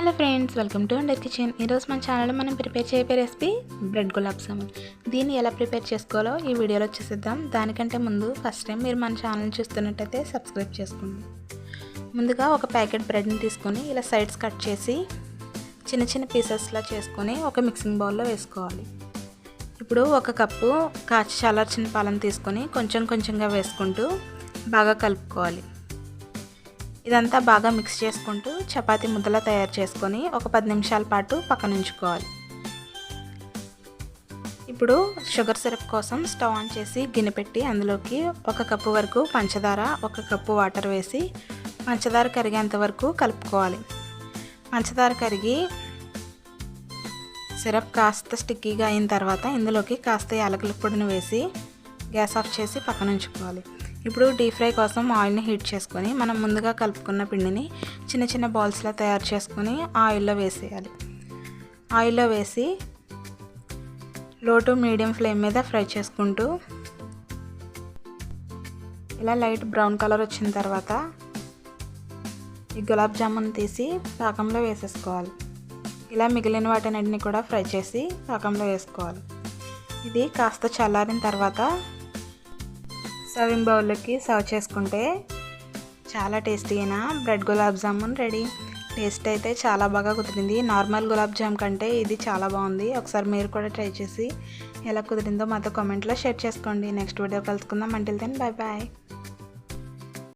Hello friends welcome to under kitchen. ఈరోజు మన ఛానల్లో మనం ప్రిపేర్ చేయబోయే రెసిపీ బ్రెడ్ గులాబ్ జామున్. దీన్ని ఎలా ప్రిపేర్ చేసుకోవాలో ఈ వీడియోలో చూసేద్దాం. దానికంటే ముందు ఫస్ట్ టైం మీరు మన ఛానల్ చూస్తున్నట్టయితే సబ్స్క్రైబ్ చేసుకోండి. ముందుగా ఒక ప్యాకెట్ బ్రెడ్ని తీసుకొని ఇలా సైడ్స్ కట్ చేసి చిన్న చిన్న పీసెస్లా చేసుకొని ఒక మిక్సింగ్ బౌల్లో వేసుకోవాలి. ఇప్పుడు ఒక కప్పు కాచి చల్లార్చిన పాలను తీసుకొని కొంచెం కొంచెంగా వేసుకుంటూ బాగా కలుపుకోవాలి. ఇదంతా బాగా మిక్స్ చేసుకుంటూ చపాతి ముద్దలా తయారు చేసుకొని ఒక పది నిమిషాల పాటు పక్కన ఉంచుకోవాలి. ఇప్పుడు షుగర్ సిరప్ కోసం స్టవ్ ఆన్ చేసి గిన్నె పెట్టి అందులోకి ఒక కప్పు వరకు పంచదార ఒక కప్పు వాటర్ వేసి పంచదార కరిగేంత వరకు కలుపుకోవాలి. పంచదార కరిగి సిరప్ కాస్త స్టిక్కీగా అయిన తర్వాత ఇందులోకి కాస్త యాలకుల పొడిని వేసి గ్యాస్ ఆఫ్ చేసి పక్కన ఉంచుకోవాలి. ఇప్పుడు డీప్ ఫ్రై కోసం ఆయిల్ని హీట్ చేసుకొని మనం ముందుగా కలుపుకున్న పిండిని చిన్న చిన్న బాల్స్లా తయారు చేసుకొని ఆయిల్లో వేసేయాలి. ఆయిల్లో వేసి లో టు మీడియం ఫ్లేమ్ మీద ఫ్రై చేసుకుంటూ ఇలా లైట్ బ్రౌన్ కలర్ వచ్చిన తర్వాత ఈ గులాబ్ జామున్ తీసి పాకంలో వేసేసుకోవాలి. ఇలా మిగిలిన వాటినన్నింటినీ కూడా ఫ్రై చేసి పాకంలో వేసుకోవాలి. ఇది కాస్త చల్లారిన తర్వాత సర్వింగ్ బౌల్లోకి సర్వ్ చేసుకుంటే చాలా టేస్టీ అయిన bread gulab jamun ready. Taste అయితే చాలా బాగా కుదిరింది. నార్మల్ గులాబ్ జామ్ కంటే ఇది చాలా బాగుంది. ఒకసారి మీరు కూడా ట్రై చేసి ఎలా కుదిరిందో మాతో కామెంట్లో షేర్ చేసుకోండి. నెక్స్ట్ వీడియో కలుసుకుందాం. Until then bye bye